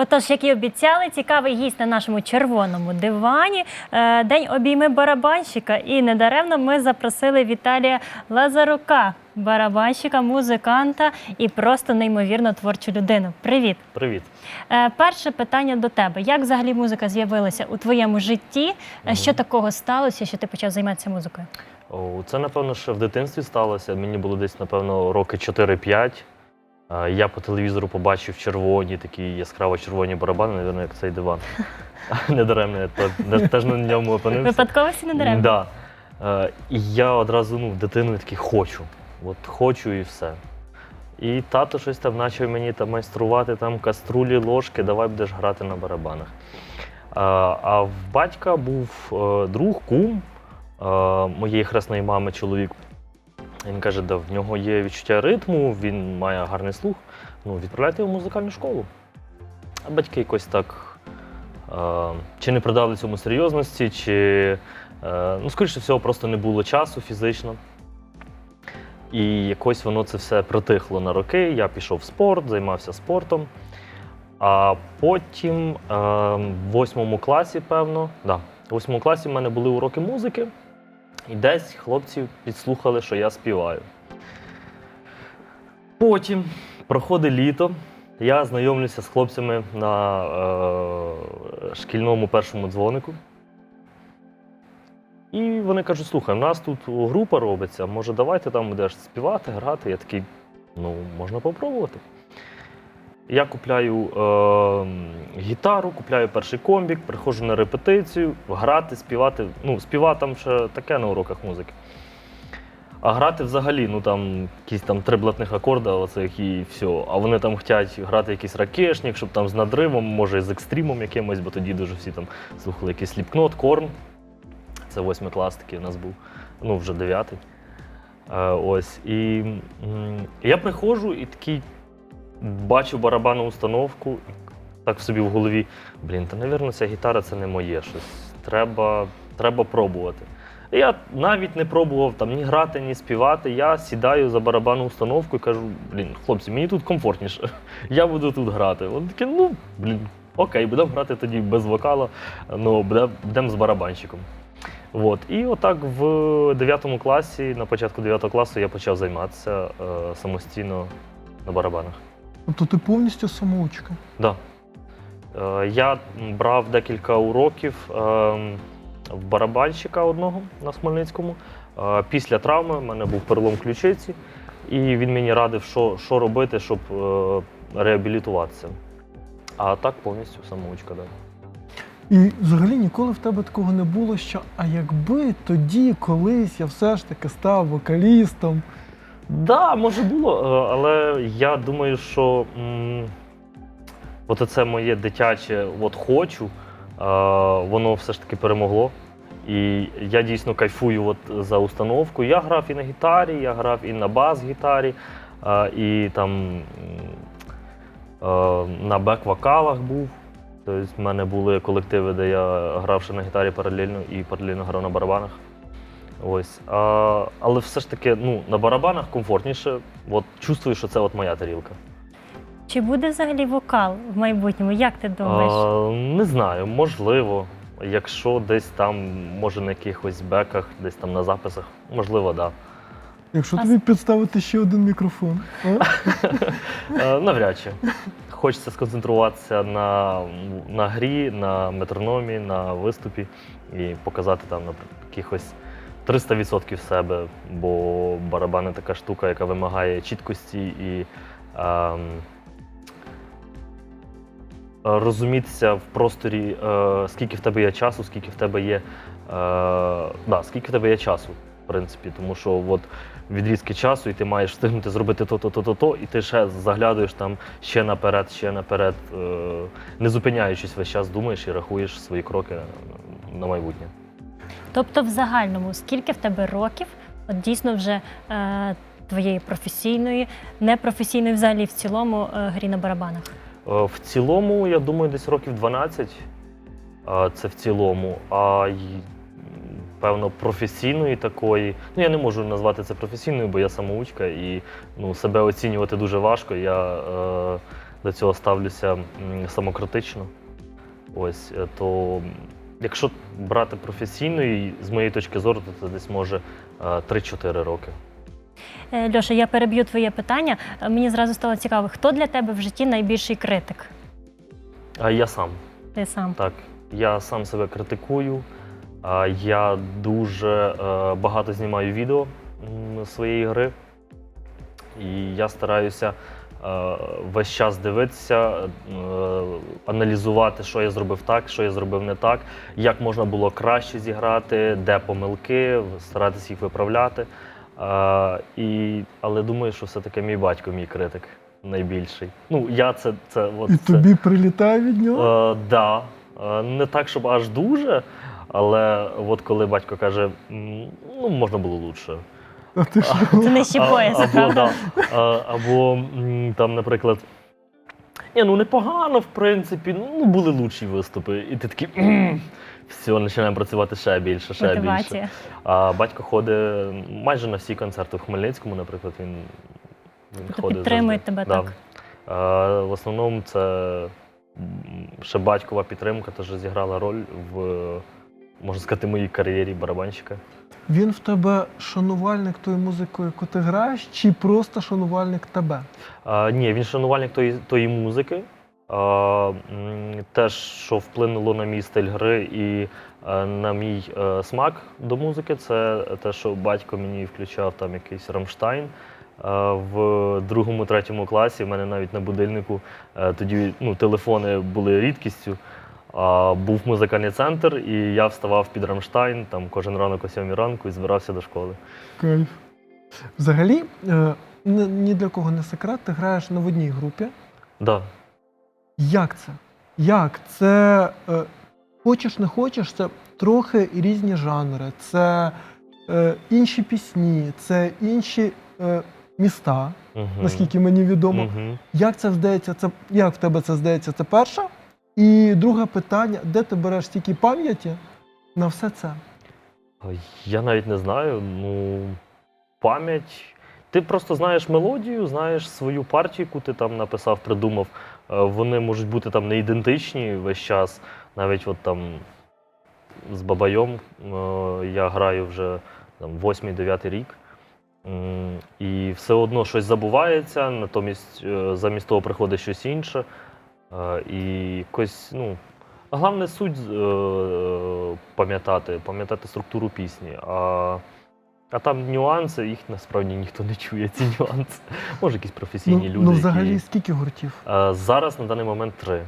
Отож, як і обіцяли, цікавий гість на нашому червоному дивані. Е, День обійми барабанщика. І недаремно ми запросили Віталія Лазарука, барабанщика, музиканта і просто неймовірно творчу людину. Привіт! Привіт. Е, Перше питання до тебе: як взагалі музика з'явилася у твоєму житті? Е, Що такого сталося, що ти почав займатися музикою? О, це, напевно, ще в дитинстві сталося. Мені було десь, напевно, роки 4-5. Я по телевізору побачив червоні, такі яскраво червоні барабани, напевно, як цей диван. Недаремно, я теж на ньому опинився. Випадковості не даремно? Да. Е, І я одразу ну, в дитину такий хочу. От хочу і все. І тато щось там почав мені там майструвати там каструлі, ложки, давай будеш грати на барабанах. А, а в батька був е, друг, кум е, моєї хресної мами, чоловік. Він каже, да, в нього є відчуття ритму, він має гарний слух. Ну, відправляйте його в музикальну школу. А батьки якось так е, чи не придали цьому серйозності, чи, е, ну, скоріше всього, просто не було часу фізично. І якось воно це все притихло на роки. Я пішов в спорт, займався спортом. А потім е, в восьмому класі, певно, да, в восьмому класі в мене були уроки музики, і десь хлопці підслухали, що я співаю. Потім проходить літо. Я знайомлюся з хлопцями на е, шкільному першому дзвонику. І вони кажуть: слухай, у нас тут група робиться, може, давай ти там будеш співати, грати. Я такий, ну, можна попробувати. Я купляю е, гітару, купляю перший комбік, приходжу на репетицію, грати, співати. Ну, співати там ще таке на уроках музики. А грати взагалі, ну там якісь там три блатних акорда, оцих і все. А вони там хочуть грати якийсь ракешник, щоб там з надривом, може з екстримом якимось, бо тоді дуже всі там слухали якийсь сліпкнот, корн. Це восьмий клас такий у нас був, ну вже дев'ятий. Е, ось. І м, я приходжу і такий бачу барабанну установку, так собі в голові, блін, та, навірно, ця гітара це не моє щось. Треба, треба пробувати. Я навіть не пробував там ні грати, ні співати. Я сідаю за барабанну установку і кажу: блін, хлопці, мені тут комфортніше. Я буду тут грати. Вони такі, ну, блін, окей, будемо грати тоді без вокала, ну, будемо з барабанщиком. От. І отак в 9 класі, на початку 9 класу, я почав займатися е, самостійно на барабанах. Тобто ти повністю самоучка. Да. Е, я брав декілька уроків е, в барабанщика одного на Хмельницькому. Е, після травми в мене був перелом ключиці, і він мені радив, що, що робити, щоб е, реабілітуватися. А так повністю самоучка, да. І взагалі ніколи в тебе такого не було, що а якби тоді, колись я все ж таки став вокалістом. Да, може було, е, але я думаю, що м, от це моє дитяче от хочу, е, воно все ж таки перемогло. І я дійсно кайфую от за установку. Я грав і на гітарі, я грав і на бас-гітарі, е, і там е, на бек-вокалах був. Тобто в мене були колективи, де я грав ще на гітарі паралельно і паралельно грав на барабанах. Ось. А, але все ж таки ну, на барабанах комфортніше. От чувствую, що це от моя тарілка. Чи буде взагалі вокал в майбутньому? Як ти думаєш? А, не знаю, можливо. Якщо десь там, може на якихось беках, десь там на записах, можливо, так. Якщо А тобі підставити ще один мікрофон. а? Е, навряд чи. Хочеться сконцентруватися на, на грі, на метрономі, на виступі і показати там наприклад, якихось 300% себе, бо барабани така штука, яка вимагає чіткості і ем, розумітися в просторі, е, скільки в тебе є часу, скільки в тебе є, е, да, скільки в тебе є часу, в принципі, тому що от відрізки часу, і ти маєш встигнути зробити то-то, то-то, і ти ще заглядаєш там ще наперед, ще наперед, е, не зупиняючись весь час, думаєш і рахуєш свої кроки на майбутнє. Тобто, в загальному, скільки в тебе років, от дійсно вже е, твоєї професійної, непрофесійної, взагалі в цілому е, грі на барабанах? Е, В цілому, я думаю, десь років 12. е, Це в цілому. А й- певно, професійної такої. Ну, я не можу назвати це професійною, бо я самоучка і ну, себе оцінювати дуже важко. Я е, до цього ставлюся м, самокритично. Ось, е, то якщо брати професійно, і з моєї точки зору, то це десь може е, 3-4 роки. Е, Льоша, я переб'ю твоє питання. Е, Мені зразу стало цікаво, хто для тебе в житті найбільший критик? А я сам. Ти сам. Так, я сам себе критикую. Я дуже е, багато знімаю відео своєї гри. І я стараюся е, весь час дивитися, е, аналізувати, що я зробив так, що я зробив не так, як можна було краще зіграти, де помилки, старатися їх виправляти. Е, І, але думаю, що все-таки мій батько, мій критик найбільший. Ну, я це, це, от, І це. тобі прилітає від нього? Е, да. Е, Не так, щоб аж дуже, але от коли батько каже, ну можна було лучше. А ти що? Це нижче А- пояса, або, правда? да, а, або м, там, наприклад, ні, ну непогано, в принципі, ну були лучші виступи. І ти такий. «М, Все, починаємо працювати ще більше, ще більше. Мотивація. А батько ходить майже на всі концерти в Хмельницькому, наприклад, він, він Тобто ходить. підтримує завжди. тебе, так? А, в основному це м, ще батькова підтримка теж зіграла роль в, можна сказати, моїй кар'єрі барабанщика. Він в тебе шанувальник тої музики, яку ти граєш, чи просто шанувальник тебе? А, ні, він шанувальник тої, тої музики. А, теж, що вплинуло на мій стиль гри і е, на мій е, смак до музики, це те, що батько мені включав там якийсь Рамштайн. В другому, третьому класі в мене навіть на будильнику е, тоді ну, телефони були рідкістю. А був музикальний центр, і я вставав під Рамштайн там кожен ранок о 7 ранку і збирався до школи. Кайф. Взагалі, е, ні ні для кого не секрет, ти граєш на в одній групі. Да. Як це? Як? Це е, хочеш, не хочеш, це трохи різні жанри, це е, інші пісні, це інші е, міста, Мгм. наскільки мені відомо. Мгм. Як це здається? Це як в тебе це здається? Це перше? І друге питання: де ти береш стільки пам'яті на все це? Я навіть не знаю. Ну, пам'ять. Ти просто знаєш мелодію, знаєш свою партію, яку ти там написав, придумав. Е, Вони можуть бути там не ідентичні весь час. Навіть от там з Бабайом е, я граю вже там, 8-9 рік. І все одно щось забувається, натомість е, замість того приходить щось інше. Е, І якось, ну, Головне суть е, пам'ятати, пам'ятати структуру пісні. А, а там нюанси, їх насправді ніхто не чує, ці нюанси. Може, якісь професійні ну, люди. ну, взагалі, які... скільки гуртів? Е, зараз на даний момент три.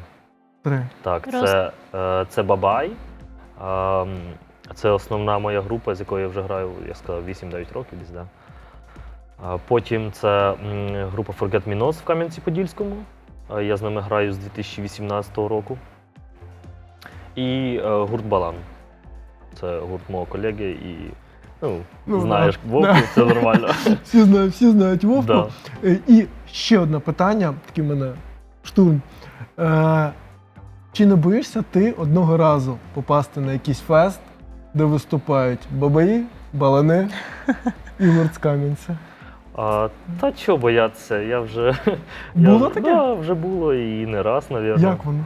Три. Так, це, е, це Бабай. Ем, Це основна моя група, з якою я вже граю, я сказав, 8-9 років десь, да. Потім це група Forget Me Not в Кам'янці-Подільському. Е, Я з ними граю з 2018 року. І е, гурт Балан. Це гурт мого колеги і. Ну, Ну, знаєш, да. Вовку, Да. це нормально. Всі знають, всі знають Вовку. Да. Е, І ще одне питання, такий в мене штурм. Е, чи не боїшся ти одного разу попасти на якийсь фест, де виступають бабаї, балани і гурт з Кам'янця? А, та чого боятися? Я вже. Було я, таке? Да, вже було і не раз, навірно. Як воно?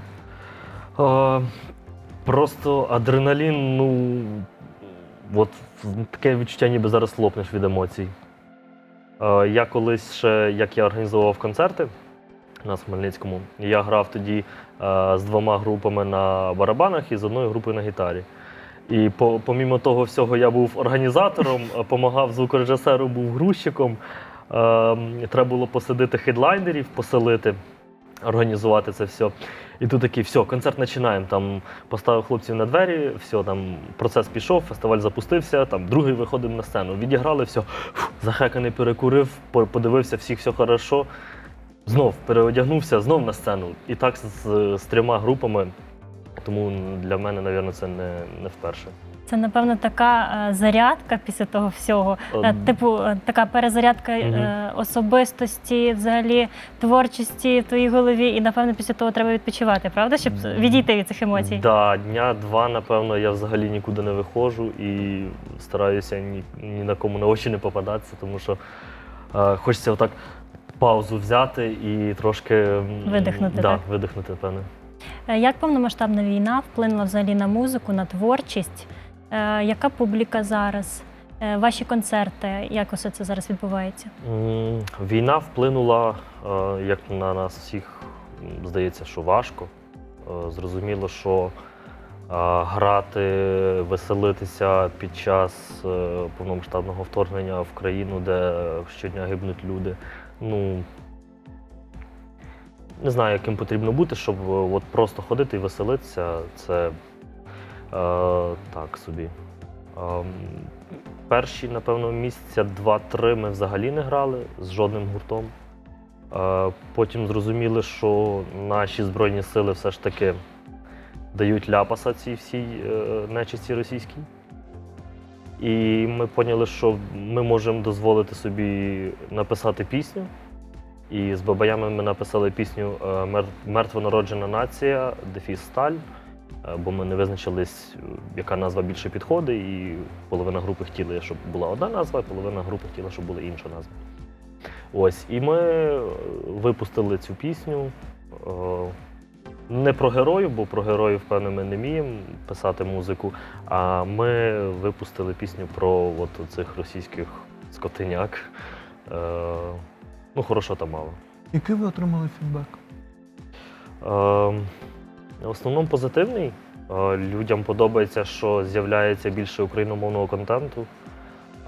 А, просто адреналін, ну. От таке відчуття, ніби зараз лопнеш від емоцій. А, я колись ще, як я організовував концерти у нас в Хмельницькому, я грав тоді а, з двома групами на барабанах і з одною групою на гітарі. І по, помімо того всього, я був організатором, допомагав звукорежисеру, був грузчиком. Е, треба було посадити хедлайнерів, поселити, організувати це все. І тут такий, все, концерт починаємо. Там поставив хлопців на двері, все, там процес пішов, фестиваль запустився, там другий виходив на сцену. Відіграли все, захеканий перекурив, подивився, всіх все хорошо. Знов переодягнувся, знов на сцену. І так з, з трьома групами. Тому для мене, мабуть, це не, не вперше. Це, напевно, така е, зарядка після того всього. Е, Е, Типу, така перезарядка Мгм. особистості, взагалі творчості в твоїй голові, і напевно після того треба відпочивати, правда? Щоб відійти від цих емоцій. Да, дня два, напевно, я взагалі нікуди не виходжу і стараюся ні, ні на кому на очі не попадатися, тому що е, хочеться отак паузу взяти і трошки Видихнути, да, так? видихнути, певне. Е, Як повномасштабна війна вплинула взагалі на музику, на творчість? Е, Яка публіка зараз? Е, Ваші концерти, як усе це зараз відбувається? Війна вплинула, як на нас всіх, здається, що важко. Зрозуміло, що грати, веселитися під час повномасштабного вторгнення в країну, де щодня гибнуть люди. Ну не знаю, яким потрібно бути, щоб е, от просто ходити і веселитися. Це е, так собі. Ем, перші, напевно, місяця два-три ми взагалі не грали з жодним гуртом. Е, потім зрозуміли, що наші Збройні сили все ж таки дають ляпаса цій всій е, нечисті російській. І ми поняли, що ми можемо дозволити собі написати пісню. І з бабаями ми написали пісню е, Мертвонароджена нація, Дефіс Сталь. Е, Бо ми не визначились, е, яка назва більше підходить, і половина групи хотіла, щоб була одна назва, а половина групи хотіла, щоб була інша назва. Ось, і ми випустили цю пісню. Не про героїв, бо про героїв, певно, ми не вміємо писати музику. А ми випустили пісню про от цих російських скотиняк. Ну, хорошо та мало. Який ви отримали фідбек? Е, В основному позитивний. Е, Людям подобається, що з'являється більше україномовного контенту.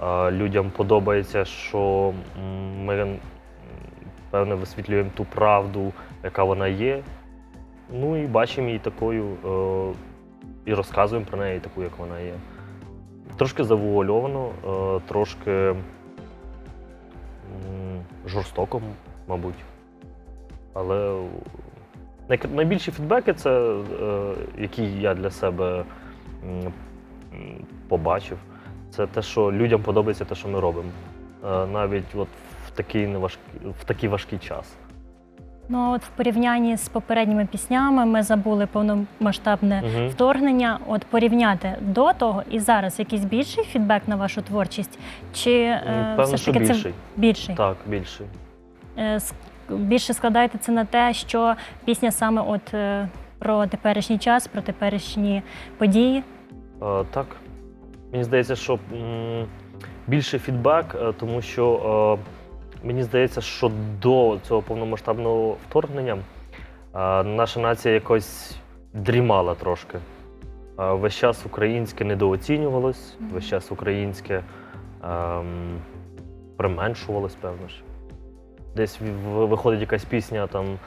Е, Людям подобається, що ми певне висвітлюємо ту правду, яка вона є. Ну і бачимо її такою е, і розказуємо про неї таку, як вона є. Трошки завуальовано, е, трошки жорстоко, мабуть. Але найбільші фідбеки це, е, які я для себе побачив, це те, що людям подобається те, що ми робимо. Е, Навіть от в такий неважкий, в такий важкий час. Ну от в порівнянні з попередніми піснями ми забули повномасштабне Мгм. вторгнення. От порівняти до того і зараз якийсь більший фідбек на вашу творчість? Чи е, Певно, все ж що таки більший. це більший? Так, більший. Е, с- Більше складаєте це на те, що пісня саме от е, про теперішній час, про теперішні події. Е, Так. Мені здається, що м, більше фідбек, е, тому що е, мені здається, що до цього повномасштабного вторгнення наша нація якось дрімала трошки. Весь час українське недооцінювалось, весь час українське ем, применшувалось, певно ж. Десь виходить якась пісня там е,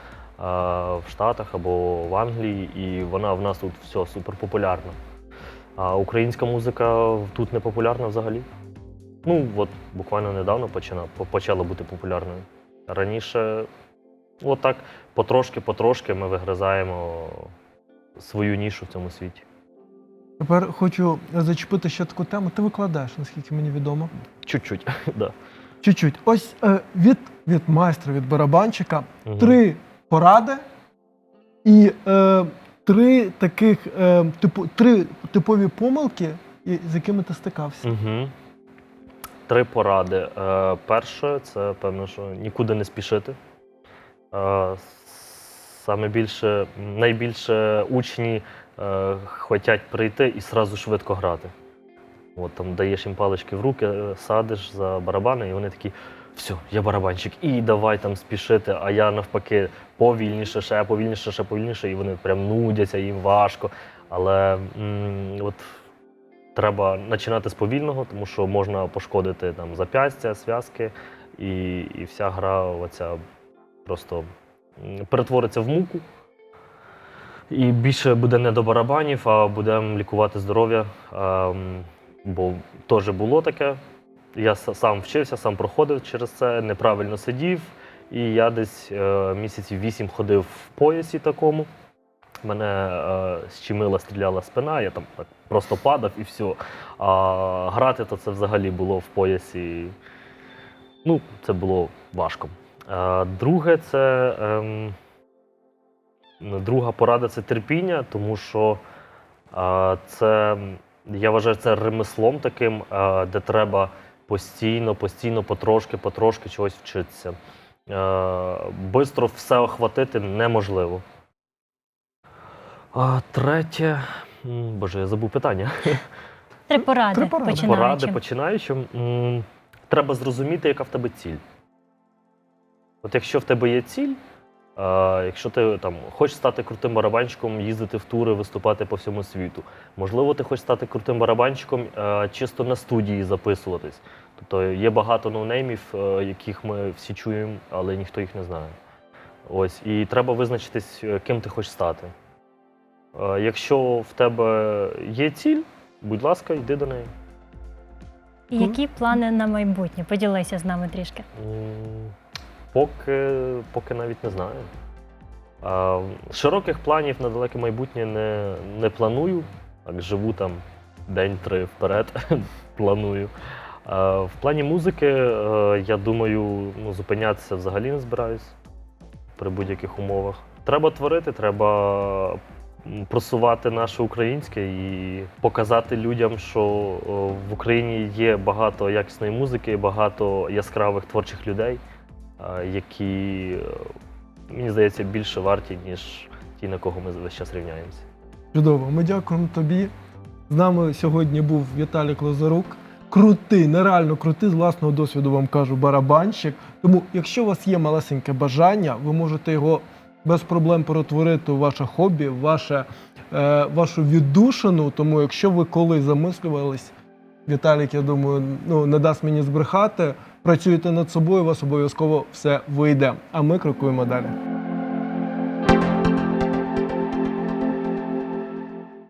в Штатах або в Англії, і вона в нас тут все суперпопулярна. А українська музика тут не популярна взагалі. Ну, от буквально недавно почина, почала бути популярною. Раніше, от так, потрошки-потрошки ми вигризаємо свою нішу в цьому світі. Тепер хочу зачепити ще таку тему. Ти викладаєш, наскільки мені відомо. Чуть-чуть. да. Чуть-чуть. Ось е, від, від майстра, від барабанчика Мгм. три поради і е, три таких е, типу, три типові помилки, з якими ти стикався. Угу. Три поради. Е, перше, це певно, що нікуди не спішити. Е, саме більше, найбільше учні е, хочуть прийти і сразу швидко грати. От там даєш їм палички в руки, е, садиш за барабани, і вони такі. Все, я барабанщик, і давай там спішити, а я навпаки повільніше, ще повільніше, ще повільніше, і вони прям нудяться, їм важко. Але м, от треба починати з повільного, тому що можна пошкодити там зап'ястя, зв'язки, і, і вся гра оця просто перетвориться в муку. І більше буде не до барабанів, а будемо лікувати здоров'я. Бо теж було таке. Я сам вчився, сам проходив через це, неправильно сидів. І я десь е, місяців вісім ходив в поясі такому. Мене е, щемила, стріляла спина, я там так просто падав і все. А грати то це взагалі було в поясі. Ну, це було важко. А, друге, це ем, друга порада це терпіння, тому що а, це, я вважаю, це ремеслом таким, а, де треба постійно, постійно, потрошки, потрошки чогось вчитися. Е, бистро все охватити неможливо. А третє. м, Боже, я забув питання. Три поради, Три поради. починаючим. Поради починаючим. М, Треба зрозуміти, яка в тебе ціль. От якщо в тебе є ціль, а, якщо ти там хочеш стати крутим барабанщиком, їздити в тури, виступати по всьому світу, можливо, ти хочеш стати крутим барабанщиком, а, чисто на студії записуватись. Тобто є багато ноунеймів, е, яких ми всі чуємо, але ніхто їх не знає. Ось, і треба визначитись, е, ким ти хочеш стати. Е, Якщо в тебе є ціль, будь ласка, йди до неї. І які плани на майбутнє? Поділися з нами трішки. Поки, поки навіть не знаю. А, широких планів на далеке майбутнє не, не планую. Так, живу там день-три вперед, планую. А, в плані музики, е, я думаю, ну, зупинятися взагалі не збираюсь при будь-яких умовах. Треба творити, треба просувати наше українське і показати людям, що в Україні є багато якісної музики, багато яскравих творчих людей, які, е, мені здається, більше варті, ніж ті, на кого ми весь час рівняємося. Чудово, ми дякуємо тобі. З нами сьогодні був Віталій Лазарук. Крутий, нереально крутий, з власного досвіду вам кажу, барабанщик. Тому, якщо у вас є малесеньке бажання, ви можете його без проблем перетворити ваше хобі, ваше, е, вашу віддушину. Тому, якщо ви колись замислювались, Віталік, я думаю, ну, не дасть мені збрехати, працюєте над собою, у вас обов'язково все вийде. А ми крокуємо далі.